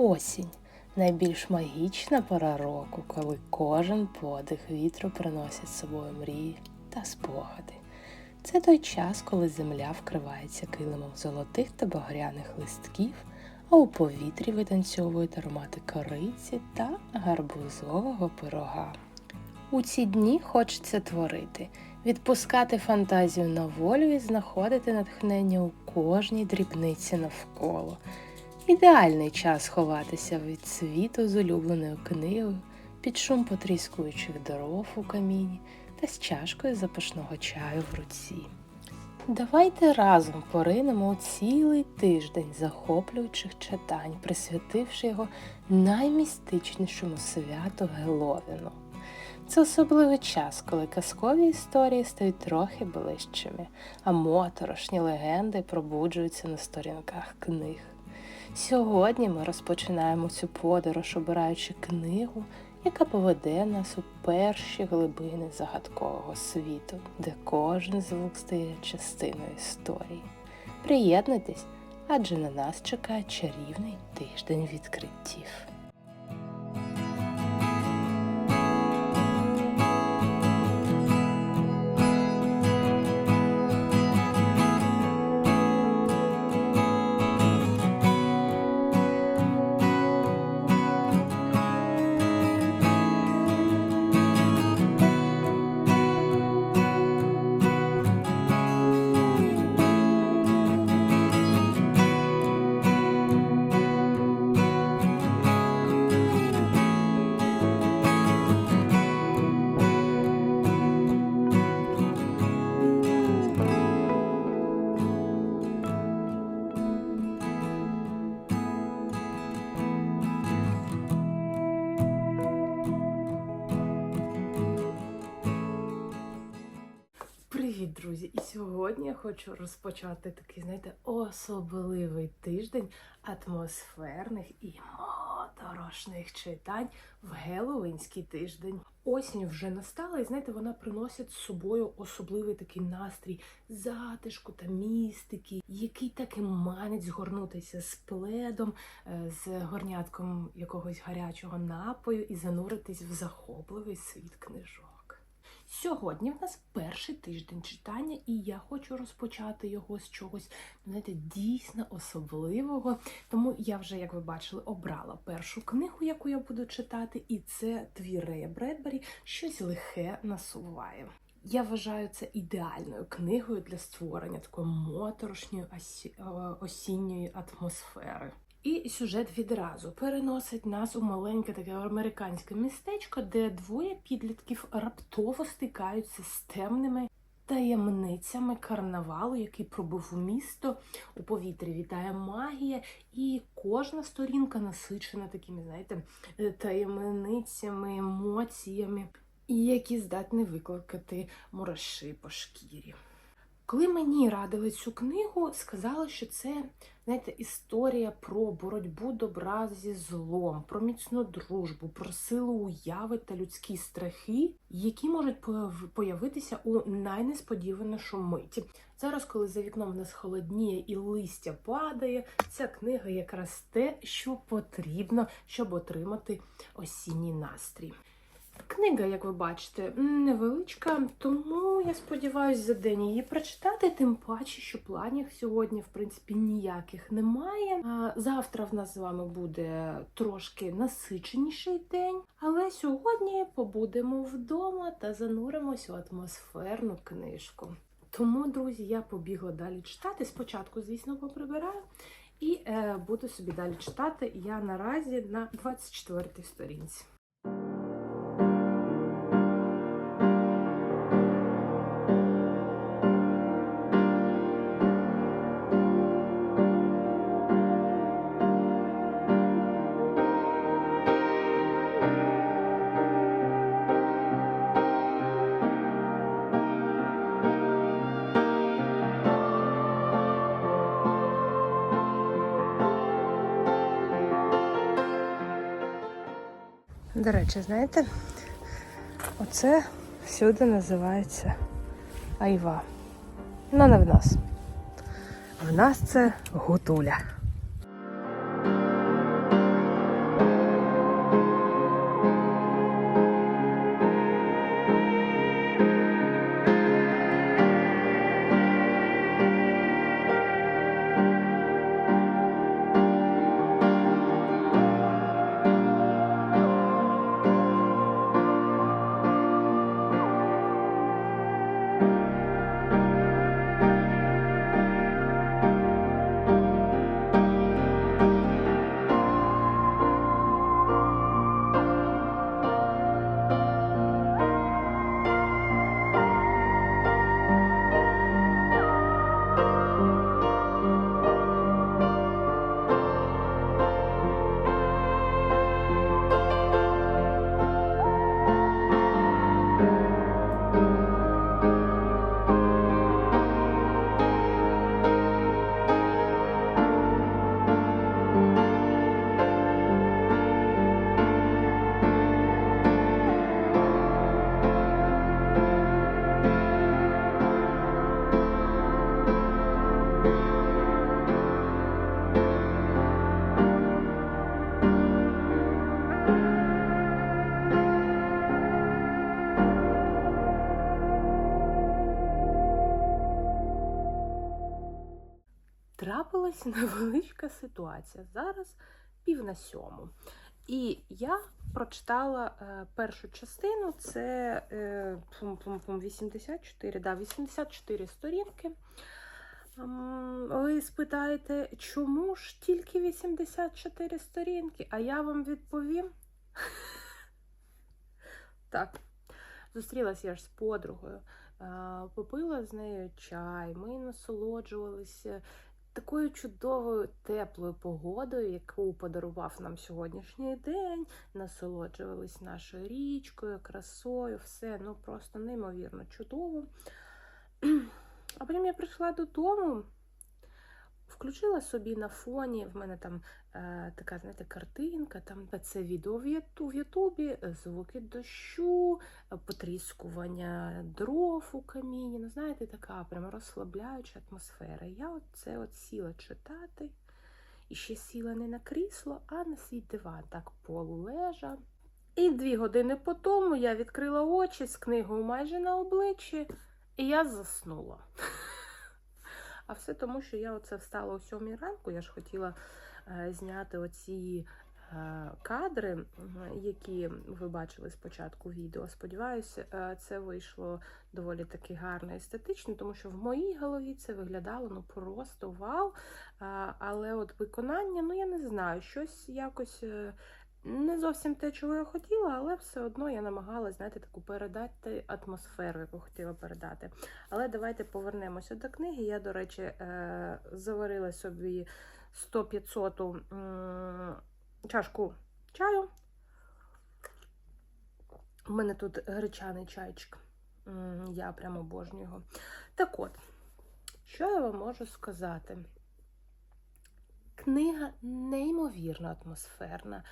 Осінь найбільш магічна пора року, коли кожен подих вітру приносить з собою мрії та спогади. Це той час, коли земля вкривається килимом золотих та багряних листків, а у повітрі витанцьовують аромати кориці та гарбузового пирога. У ці дні хочеться творити, відпускати фантазію на волю і знаходити натхнення у кожній дрібниці навколо. Ідеальний час ховатися від світу з улюбленою книгою, під шум потріскуючих дров у каміні та з чашкою запашного чаю в руці. Давайте разом поринемо цілий тиждень захоплюючих читань, присвятивши його наймістичнішому святу Геловіну. Це особливий час, коли казкові історії стають трохи ближчими, а моторошні легенди пробуджуються на сторінках книг. Сьогодні ми розпочинаємо цю подорож, обираючи книгу, яка поведе нас у перші глибини загадкового світу, де кожен звук стає частиною історії. Приєднуйтесь, адже на нас чекає чарівний тиждень відкриттів. Хочу розпочати такий, знаєте, особливий тиждень атмосферних і моторошних читань в Геловинський тиждень. Осінь вже настала, і знаєте, вона приносить з собою особливий такий настрій затишку та містики, який так і манить згорнутися з пледом, е, з горнятком якогось гарячого напою і зануритись в захопливий світ книжок. Сьогодні в нас перший тиждень читання, і я хочу розпочати його з чогось, знаєте, дійсно особливого. Тому я вже, як ви бачили, обрала першу книгу, яку я буду читати, і це твір Рея Бредбері щось лихе насуває. Я вважаю це ідеальною книгою для створення такої моторошньої е, осінньої атмосфери. І сюжет відразу переносить нас у маленьке таке американське містечко, де двоє підлітків раптово стикаються з темними таємницями карнавалу, який пробив у місто. У повітрі вітає магія, і кожна сторінка насичена такими, знаєте, е, таємницями, емоціями, які здатні викликати мураші по шкірі. Коли мені радили цю книгу, сказали, що це знаєте, історія про боротьбу добра зі злом, про міцну дружбу, про силу уяви та людські страхи, які можуть появитися у найнесподіванішу миті. Зараз, коли за вікном в нас холодніє і листя падає, ця книга якраз те, що потрібно, щоб отримати осінній настрій. Книга, як ви бачите, невеличка, тому я сподіваюся за день її прочитати, тим паче, що планів сьогодні, в принципі, ніяких немає. Завтра в нас з вами буде трошки насиченіший день, але сьогодні побудемо вдома та зануримось у атмосферну книжку. Тому, друзі, я побігла далі читати. Спочатку, звісно, поприбираю і е, буду собі далі читати. Я наразі на 24 сторінці. До речі, знаєте, оце всюди називається айва. Ну, не в нас. В нас це гутуля. Трапилась невеличка ситуація. Зараз пів на сьому. І я прочитала е, першу частину, це е, пум-пум-пум, 84, да, 84 сторінки. Ви спитаєте, чому ж тільки 84 сторінки? А я вам відповім. Так, зустрілася я ж з подругою, е, попила з нею чай, ми насолоджувалися такою чудовою теплою погодою, яку подарував нам сьогоднішній день. Насолоджувались нашою річкою, красою, все ну просто неймовірно чудово. А потім я прийшла додому, включила собі на фоні. В мене там е, така, знаєте, картинка, там це відео в Юту- в Ютубі, е, звуки дощу, е, потріскування дров у каміні. Ну, знаєте, така прямо розслабляюча атмосфера. Я от це от сіла читати. І ще сіла не на крісло, а на свій диван, так полулежа. І дві години по тому я відкрила очі з книгою майже на обличчі, і я заснула. А все тому, що я оце встала о сьомій ранку. Я ж хотіла е, зняти оці е, кадри, які ви бачили спочатку відео. Сподіваюся, е, це вийшло доволі таки гарно естетично, тому що в моїй голові це виглядало ну просто вау. Але от виконання, ну я не знаю, щось якось. Не зовсім те, чого я хотіла, але все одно я намагалась, знаєте, таку передати атмосферу, яку хотіла передати. Але давайте повернемося до книги. Я, до речі, е, заварила собі 100-500 чашку чаю. У мене тут гречаний чайчик. Я прямо обожнюю його. Так от, що я вам можу сказати? Книга неймовірно атмосферна.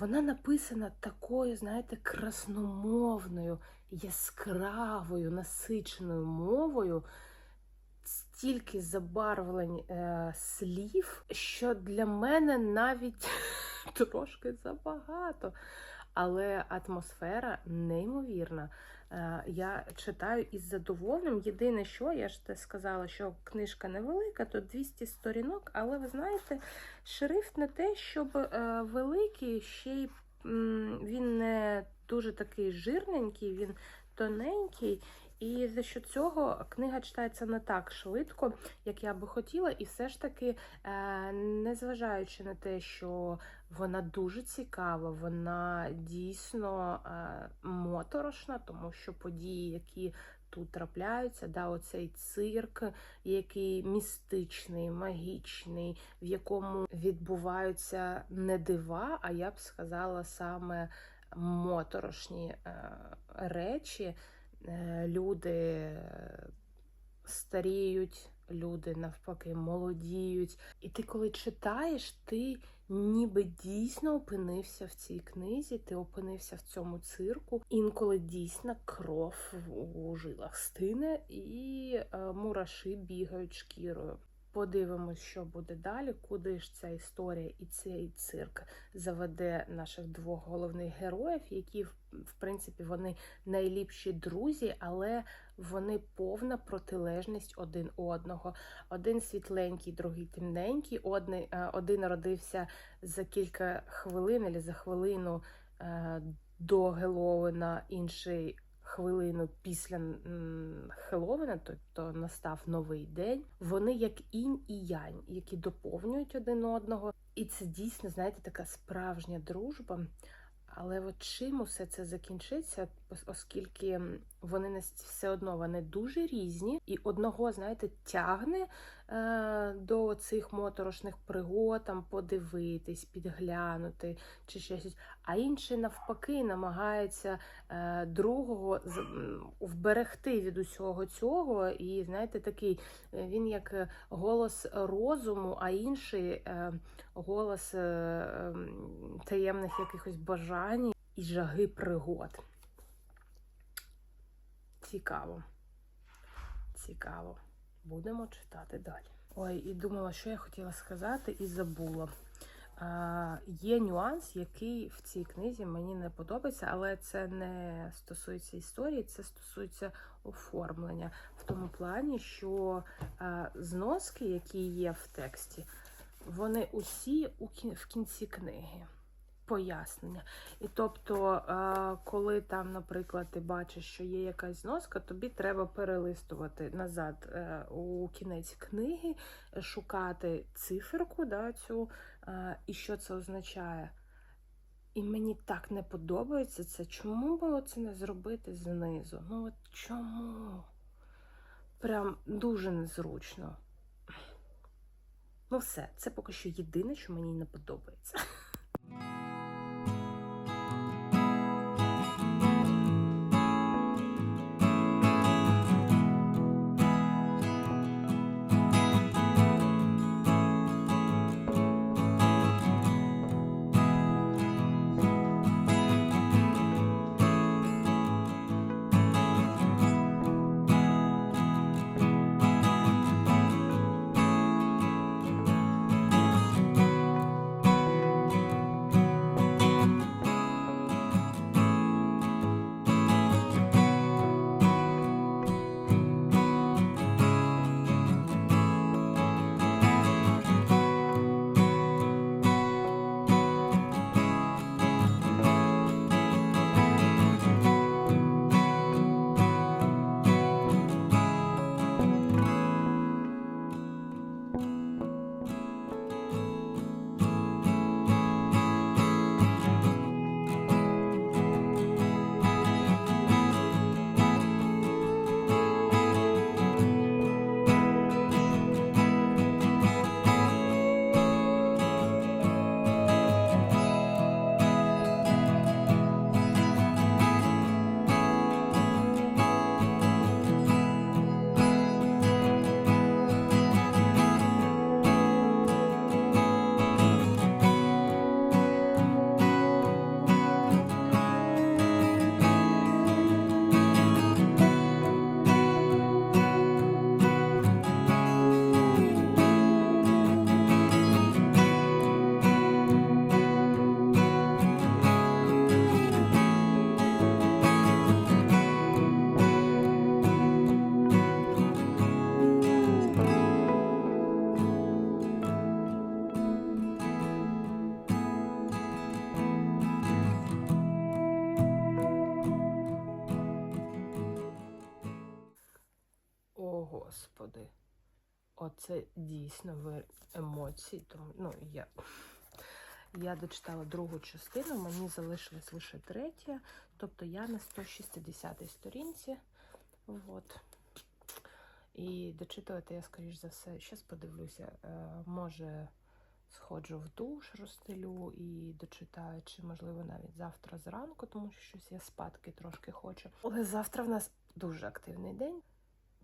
Вона написана такою, знаєте, красномовною, яскравою, насиченою мовою, стільки забарвлень е, слів, що для мене навіть трошки забагато. Але атмосфера неймовірна. Е, Я читаю із задоволенням. Єдине, що я ж те сказала, що книжка невелика, то 200 сторінок, але ви знаєте, шрифт не те, щоб е, великий, ще й він не дуже такий жирненький, він тоненький. І за що цього книга читається не так швидко, як я би хотіла, і все ж таки, е, незважаючи на те, що вона дуже цікава, вона дійсно е, моторошна, тому що події, які тут трапляються, да, оцей цирк, який містичний, магічний, в якому відбуваються не дива, а я б сказала саме моторошні е, речі. Е, Люди старіють, люди навпаки молодіють. І ти, коли читаєш, ти ніби дійсно опинився в цій книзі, ти опинився в цьому цирку. Інколи дійсно кров у жилах стине і е, мураші бігають шкірою. Подивимось, що буде далі, куди ж ця історія і цей цирк заведе наших двох головних героїв, які в принципі вони найліпші друзі, але вони повна протилежність один одного. Один світленький, другий темненький. Один, е, один родився за кілька хвилин або за хвилину е, до Геловина, інший хвилину після Хеловина, тобто настав новий день. Вони як інь і янь, які доповнюють один одного. І це дійсно, знаєте, така справжня дружба. Але от чим усе це закінчиться, ос- оскільки вони нас все одно вони дуже різні, і одного, знаєте, тягне е, до цих моторошних пригод, там подивитись, підглянути чи щось, а інший навпаки намагається е, другого вберегти від усього цього. І знаєте, такий е, він як е, голос розуму, а інший е, голос е, ем, таємних якихось бажань і жаги пригод. Цікаво. Цікаво. Будемо читати далі. Ой, і думала, що я хотіла сказати, і забула. А, є нюанс, який в цій книзі мені не подобається, але це не стосується історії, це стосується оформлення в тому плані, що а, зноски, які є в тексті, вони усі у кін- в кінці книги. Пояснення. І тобто, коли там, наприклад, ти бачиш, що є якась зноска, тобі треба перелистувати назад е, у кінець книги, е, шукати циферку, да, цю, е, і що це означає. І мені так не подобається це. Чому було це не зробити знизу? Ну от чому? Прям дуже незручно. Ну, все, це поки що єдине, що мені не подобається. Господи. Оце дійсно ви емоції. Тому, ну, я, я дочитала другу частину, мені залишилась лише третя. Тобто я на 160 сторінці. От. І дочитувати я, скоріш за все, зараз подивлюся. Е, може, сходжу в душ, розстелю і дочитаю, чи, можливо, навіть завтра зранку, тому що щось я спадки трошки хочу. Але завтра в нас дуже активний день.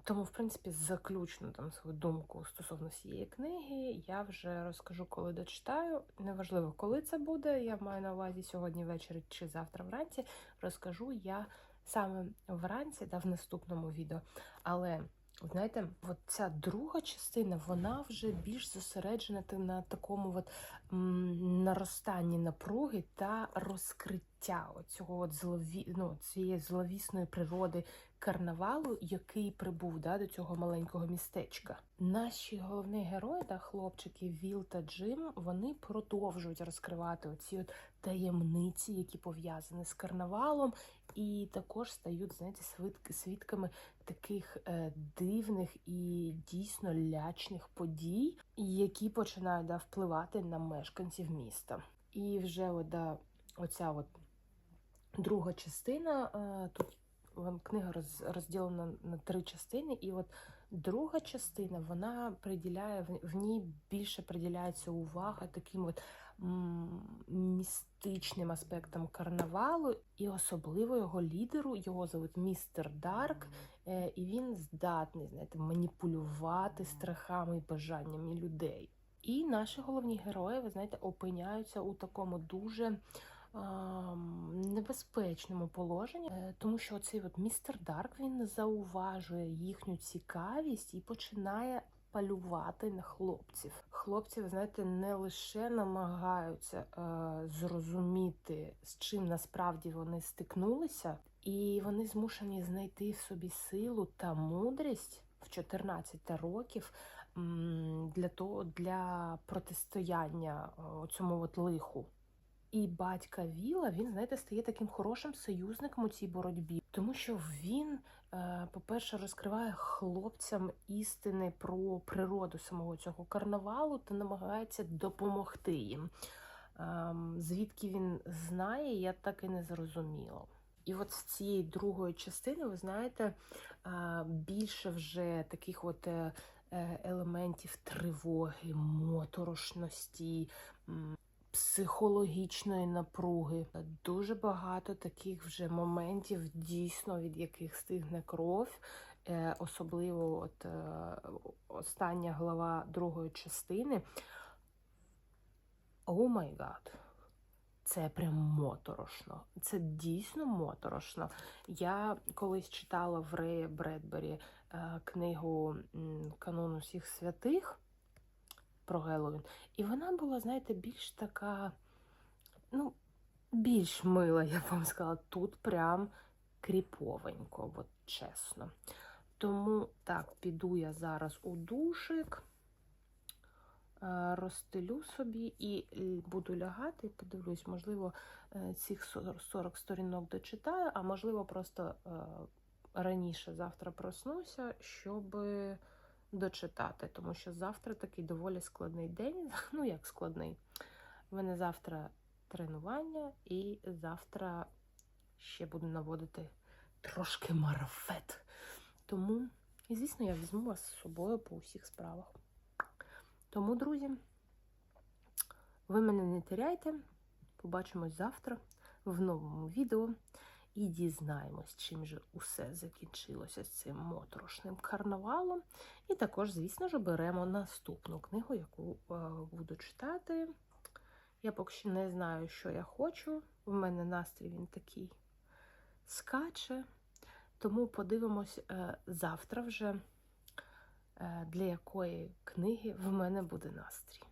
Тому, в принципі, заключну там свою думку стосовно цієї книги я вже розкажу, коли дочитаю. Неважливо, коли це буде. Я маю на увазі сьогодні ввечері чи завтра вранці. Розкажу я саме вранці та в наступному відео. Але знаєте, от ця друга частина, вона вже більш зосереджена на такому от, наростанні напруги та розкриття цього от злові, ну, цієї зловісної природи карнавалу, який прибув да, до цього маленького містечка. Наші головні герої, да, хлопчики Віл та Джим, вони продовжують розкривати оці от таємниці, які пов'язані з карнавалом, і також стають знаєте, свідками таких е, дивних і дійсно лячних подій, які починають да, впливати на мешканців міста. І вже от, да, оця от друга частина е, тут книга розділена на три частини, і от друга частина вона приділяє в, ній більше приділяється увага таким от містичним аспектам карнавалу, і особливо його лідеру, його зовуть містер Дарк, е, і він здатний знаєте, маніпулювати страхами і бажаннями людей. І наші головні герої, ви знаєте, опиняються у такому дуже небезпечному положенні, е, тому що цей от містер Дарк він зауважує їхню цікавість і починає полювати на хлопців. Хлопці, ви знаєте, не лише намагаються е, зрозуміти, з чим насправді вони стикнулися, і вони змушені знайти в собі силу та мудрість в 14 років для того для протистояння е, цьому от лиху. І батька Віла, він, знаєте, стає таким хорошим союзником у цій боротьбі, тому що він, е, по-перше, розкриває хлопцям істини про природу самого цього карнавалу та намагається допомогти їм. Ем, Звідки він знає, я так і не зрозуміла. І от з цієї другої частини, ви знаєте, е, більше вже таких от е, елементів тривоги, моторошності. Психологічної напруги. Дуже багато таких вже моментів, дійсно, від яких стигне кров. Е, Особливо от е, остання глава другої частини. О май гад! Це прям моторошно. Це дійсно моторошно. Я колись читала в Рея Бредбері е, книгу Канон усіх святих про Геловін. І вона була, знаєте, більш така, ну, більш мила, я б вам сказала. Тут прям кріповенько, от чесно. Тому так, піду я зараз у душик, е, розстелю собі і буду лягати, подивлюсь, можливо, е, цих 40 40 сторінок дочитаю, а можливо, просто е, раніше завтра проснуся, щоб дочитати, тому що завтра такий доволі складний день. Ну, як складний. У мене завтра тренування, і завтра ще буду наводити трошки марафет. Тому, і звісно, я візьму вас з собою по усіх справах. Тому, друзі, ви мене не теряйте. Побачимось завтра в новому відео і дізнаємось, чим же усе закінчилося з цим моторошним карнавалом. І також, звісно ж, беремо наступну книгу, яку е, буду читати. Я поки що не знаю, що я хочу. У мене настрій він такий скаче. Тому подивимось е, завтра вже, е, для якої книги в мене буде настрій.